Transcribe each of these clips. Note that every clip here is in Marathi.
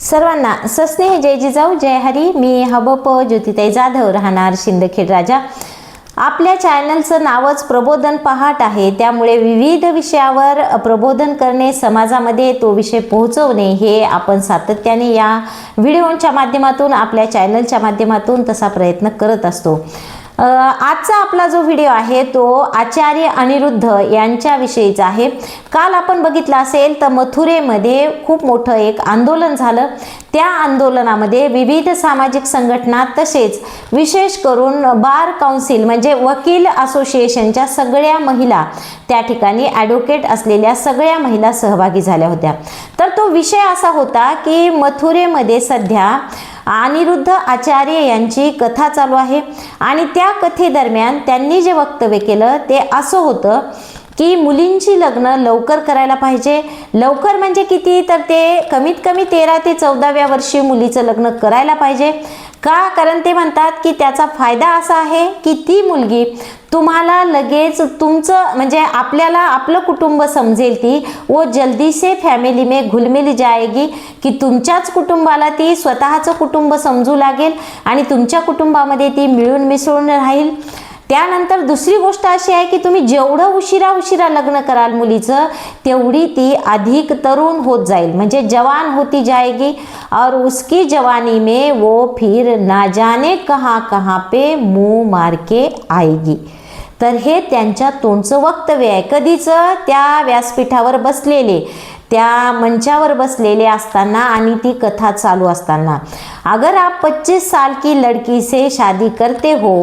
सर्वांना सस्नेह जय जिजाऊ जय हरी. मी हबप ज्योतिताई जाधव राहणार शिंदखेड राजा. आपल्या चॅनलचं नावच प्रबोधन पहाट आहे. त्यामुळे विविध विषयावर प्रबोधन करणे समाजामध्ये तो विषय पोहोचवणे हे आपण सातत्याने या व्हिडिओच्या माध्यमातून आपल्या चॅनलच्या माध्यमातून तसा प्रयत्न करत असतो. आजचा आपला जो व्हिडिओ आहे तो आचार्य अनिरुद्ध यांच्याविषयीचा आहे. काल आपण बघितलं असेल तर मथुरेमध्ये खूप मोठं एक आंदोलन झालं. त्या आंदोलनामध्ये विविध सामाजिक संघटना तसेच विशेष करून बार काउन्सिल म्हणजे वकील असोसिएशनच्या सगळ्या महिला त्या ठिकाणी ॲडव्होकेट असलेल्या सगळ्या महिला सहभागी झाल्या होत्या. तर तो विषय असा होता की मथुरेमध्ये सध्या अनिरुद्ध आचार्य यांची कथा चालू आहे. आणि त्या कथेदरम्यान त्यांनी जे वक्तव्य केलं ते असं होतं की मुलींची लग्न लवकर करायला पाहिजे. लवकर म्हणजे किती? तर ते कमीत कमी तेरा ते चौदाव्या वर्षी मुलीचं लग्न करायला पाहिजे. का? कारण ते म्हणतात की त्याचा फायदा असा आहे की ती मुलगी तुम्हाला लगेच तुमचं म्हणजे आपल्याला आपलं कुटुंब समजेल ती व जल्दी से फॅमिली में घुलमिल जाएगी की तुमच्याच कुटुंबाला ती स्वतःचं कुटुंब समजू लागेल आणि तुमच्या कुटुंबामध्ये ती मिळून मिसळून राहील. त्यानंतर दुसरी गोष्ट अशी आहे की तुम्ही जेवढं उशिरा उशिरा लग्न कराल मुलीचं तेवढी ती अधिक तरुण होत जाईल. म्हणजे जवान होती जाएगी और उसकी जवानी में वो फिर ना जाने कहाँ कहाँ पे मुंह मार के आएगी. तर हे त्यांच्या तोंडचं वक्तव्य आहे. कधीचं? त्या व्यासपीठावर बसलेले. त्या मंचावर बसलेले असताना आणि ती कथा चालू असताना. अगर आप 25 साल की लड़की से शादी करते हो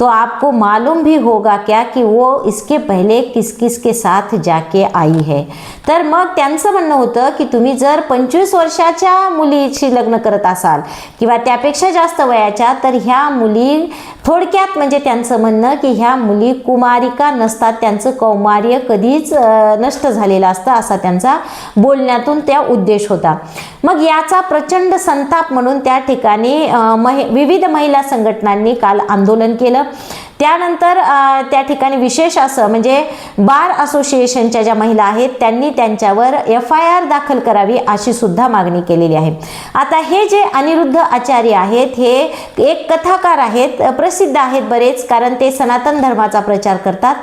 तो आपको मालूम भी होगा क्या कि वो इसके पहिले किस किस के साथ जाके आई है. तर मग त्यांचं म्हणणं होतं की तुम्ही जर पंचवीस वर्षाच्या मुलीशी लग्न करत असाल किंवा त्यापेक्षा जास्त वयाच्या तर ह्या मुली थोडक्यात म्हणजे त्यांचं म्हणणं की ह्या मुली कुमारिका नसतात त्यांचं कौमार्य कधीच नष्ट झालेलं असतं असा त्यांचा बोलण्यातून त्या उद्देश होता. मग याचा प्रचंड संताप म्हणून त्या ठिकाणी अ, महि विविध महिला संघटनांनी काल आंदोलन केलं. त्यानंतर त्या ठिकाणी विशेष असं म्हणजे बार असोसिएशनच्या ज्या महिला आहेत त्यांनी त्यांच्यावर एफ आय आर दाखल करावी अशी सुद्धा मागणी केलेली आहे. आता हे जे अनिरुद्ध आचार्य आहेत हे एक कथाकार आहेत प्रसिद्ध आहेत बरेच कारण ते सनातन धर्माचा प्रचार करतात.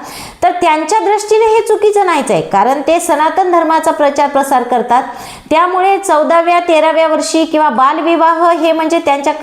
तर त्यांच्या दृष्टीने हे चुकीचं नाहीच आहे कारण ते सनातन धर्माचा प्रचार प्रसार करतात. त्यामुळे चौदाव्या तेराव्या वर्षी किंवा बालविवाह हे म्हणजे त्यांच्या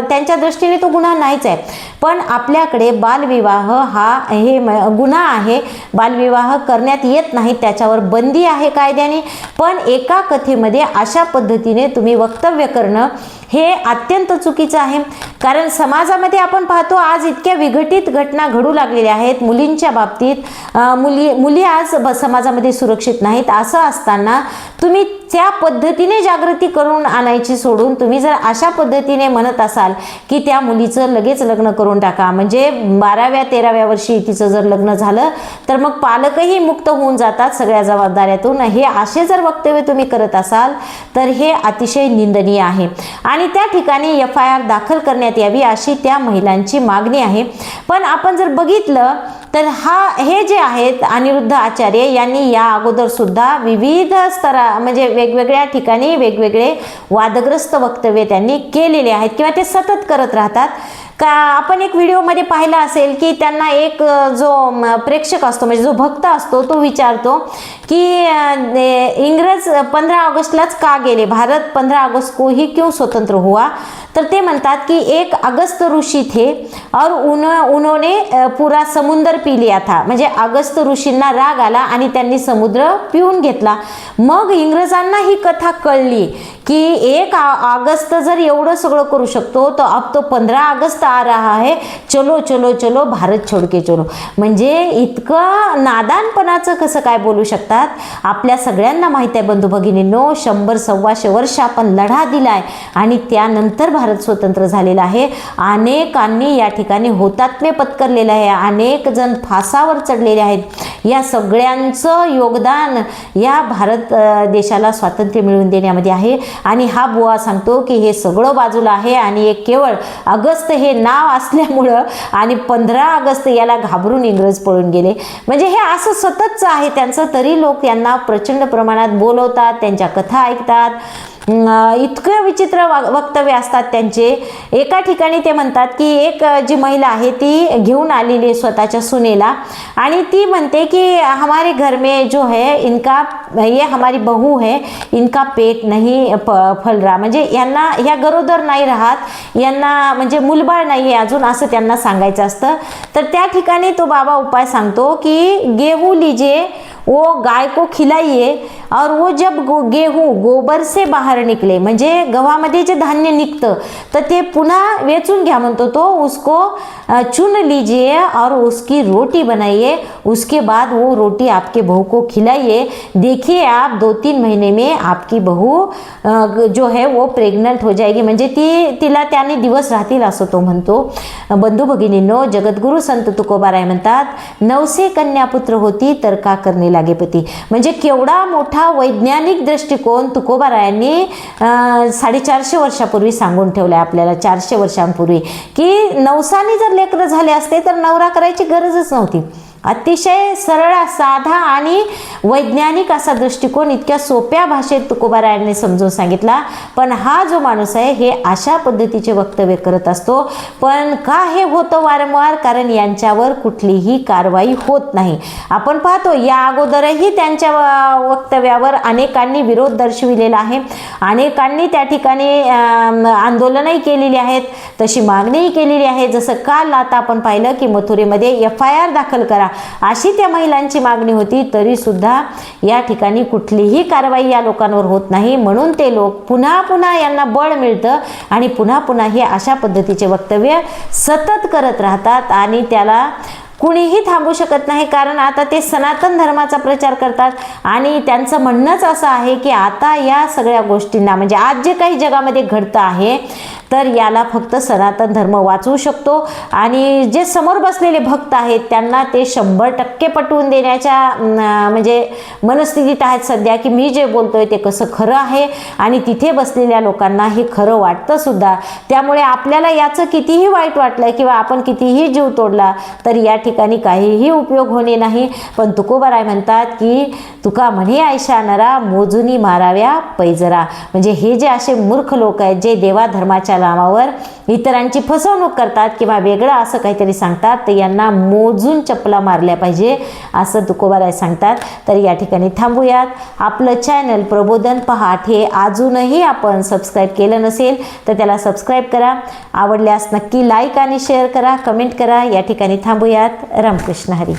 त्यांच्या दृष्टीने तो गुन्हा नाहीच आहे. पण आपल्याकडे बालविवाह हा हे म- गुन्हा आहे. बालविवाह करण्यात येत नाही त्याच्यावर बंदी आहे कायद्याने. पण एका कथेमध्ये अशा पद्धतीने तुम्ही वक्तव्य करणं हे अत्यंत चुकीचं आहे. कारण समाजामध्ये आपण पाहतो आज इतक्या विघटित घटना घडू लागलेल्या आहेत मुलींच्या बाबतीत. मुली मुली आज ब- समाजामध्ये सुरक्षित नाहीत. असं असताना तुम्ही त्या पद्धतीने जागृती करून आणायची सोडून तुम्ही जर अशा पद्धतीने म्हणत असाल की त्या मुलीचं लगेच लग्न करून टाका. म्हणजे बाराव्या तेराव्या वर्षी तिचं जर लग्न झालं तर मग पालकही मुक्त होऊन जातात सगळ्या जबाबदाऱ्यातून. हे असे जर वक्तव्य तुम्ही करत असाल तर हे अतिशय निंदनीय आहे. आणि आणि त्या ठिकाणी एफ आय आर दाखल करण्यात यावी अशी त्या महिलांची मागणी आहे. पण आपण जर बघितलं तर हा हे जे आहेत अनिरुद्ध आचार्य यांनी या अगोदरसुद्धा विविध स्तरा म्हणजे वेगवेगळ्या ठिकाणी वेगवेगळे वादग्रस्त वक्तव्य त्यांनी केलेले आहेत किंवा ते सतत करत राहतात. का आपण एक व्हिडिओमध्ये पाहिलं असेल की त्यांना एक जो प्रेक्षक असतो म्हणजे जो भक्त असतो तो विचारतो की इंग्रज पंधरा ऑगस्टलाच का गेले? भारत पंधरा ऑगस्ट को ही क्यों स्वतंत्र हुआ? तर ते म्हणतात की एक अगस्त ऋषी थे और उन उन्होंने पुरा समुद्र पी लिया था. म्हणजे अगस्त ऋषींना राग आला आणि त्यांनी समुद्र पिऊन घेतला. मग इंग्रजांना ही कथा कळली की एक आ- अगस्त जर एवढं सगळं करू शकतो तर अब तो पंधरा ऑगस्ट आ रहा है. चलो चलो चलो भारत छोडके चलो. म्हणजे इतकं नादानपणाचं कसं काय बोलू शकतात? आपल्या सगळ्यांना माहीत आहे बंधू भगिनींनो शंभर सव्वाशे वर्ष आपण लढा दिला आहे आणि त्यानंतर भारत स्वतंत्र झालेला आहे. अनेकांनी या ठिकाणी होतात्म्य पत्करलेलं आहे. अनेक जण फासावर चढलेले आहेत. या सगळ्यांचं योगदान या भारत देशाला स्वातंत्र्य मिळवून देण्यामध्ये आहे. आणि हा बुवा सांगतो की हे सगळं बाजूला आहे आणि एक केवळ अगस्त हे नाव असल्यामुळं आणि पंधरा ऑगस्ट याला घाबरून इंग्रज पळून गेले. म्हणजे हे असं सततचं आहे त्यांचं तरी लोक यांना प्रचंड प्रमाणात बोलवतात त्यांच्या कथा ऐकतात. इतकं विचित्र वक्तव्य असतात त्यांचे. एका ठिकाणी ते म्हणतात की एक जी महिला आहे ती घेऊन आलेली आहे स्वतःच्या सुनेला. आणि ती म्हणते की हमारे घर में जो है इनका ये हमारी बहू है इनका पेट नाही प फल रहा. म्हणजे यांना ह्या गरोदर नाही राहत. यांना म्हणजे मुलबाळ नाही आहे अजून असं त्यांना सांगायचं असतं. तर त्या ठिकाणी तो बाबा उपाय सांगतो की गेहू लिजे वो गाय को खिलाइए और वो जब गो, गेहूँ गोबर से बाहर निकले, म्हणजे गव्हामध्ये जे धान्य निकत ते पुन्हा वेचून घ्या म्हणतो तो उसको चुन लीजिए और उसकी रोटी बनाइए उसके बाद वो रोटी आपके बहू को खिलाइए। देखिए आप दो तीन महीने में आपकी बहू जो है वो प्रेग्नंट हो जाएगी। म्हणजे ती तिला त्याने दिवस राहतील असं तो म्हणतो। बंधू भगिनींनो जगद्गुरु संत तुकोबाराय म्हणतात नवसे कन्यापुत्र होती तर का करणे लागे पती म्हणजे केवढा मोठा वैज्ञानिक दृष्टिकोन तुकोबारायांनी साडेचारशे वर्षापूर्वी सांगून ठेवलाय आपल्याला चारशे वर्षांपूर्वी. की नवसाने जर लेकरं झाले असते तर नवरा करायची गरजच नव्हती. अतिशय सरळ साधा आणि वैज्ञानिक असा दृष्टिकोन इतक्या सोप्या भाषेत तुकोबारायांनी समजून सांगितला. पण हा जो माणूस आहे हे अशा पद्धतीचे वक्तव्य करत असतो. पण का हे होतं वारंवार? कारण यांच्यावर कुठलीही कारवाई होत नाही. आपण पाहतो या अगोदरही त्यांच्या व- वक्तव्यावर अनेकांनी विरोध दर्शविलेला आहे. अनेकांनी त्या ठिकाणी आंदोलनही केलेली आहेत. तशी मागणीही केलेली आहे. जसं काल आता आपण पाहिलं की मथुरेमध्ये एफ आय आर दाखल करा. अशी त्या महिलांची मागणी होती तरी सुद्धा या ठिकाणी कुठलीही कारवाई या लोकांवर होत नाही. म्हणून ते लोक पुन्हा पुन्हा यांना बळ मिळतं आणि पुन्हा पुन्हा हे अशा पद्धतीचे वक्तव्य सतत करत राहतात आणि त्याला कुणीही थांबू शकत नाही. कारण आता ते सनातन धर्माचा प्रचार करतात आणि त्यांचं म्हणणंच असं आहे की आता या सगळ्या गोष्टींना म्हणजे आज जे काही जगामध्ये घडतं आहे तर याला फक्त सनातन धर्म वाचवू शकतो. आणि जे समोर बसलेले भक्त आहेत त्यांना ते शंभर टक्के पटवून देण्याच्या म्हणजे मनस्थितीत आहेत सध्या की मी जे बोलतोय ते कसं खरं आहे. आणि तिथे बसलेल्या लोकांना हे खरं वाटतं सुद्धा. त्यामुळे आपल्याला याचं कितीही वाईट वाटलं किंवा आपण कितीही जीव तोडला तर या ठिकाणी काहीही उपयोग होणे नाही. पण तुकोबाराय म्हणतात की तुका म्हणे आयशा नरा मोजुनी माराव्या पैजरा. म्हणजे हे जे असे मूर्ख लोक आहेत जे देवाधर्माच्या नावावर इतरांची फसवणूक करतात किंवा वेगळं असं काहीतरी सांगतात तर यांना मोजून चपला मारल्या पाहिजे असं तुकोबाराय सांगतात. तर या ठिकाणी थांबूयात. आपलं चॅनल प्रबोधन पहाट हे अजूनही आपण सबस्क्राईब केलं नसेल तर त्याला सबस्क्राईब करा. आवडल्यास नक्की लाईक आणि शेअर करा कमेंट करा. या ठिकाणी थांबूयात. रामकृष्ण हरी.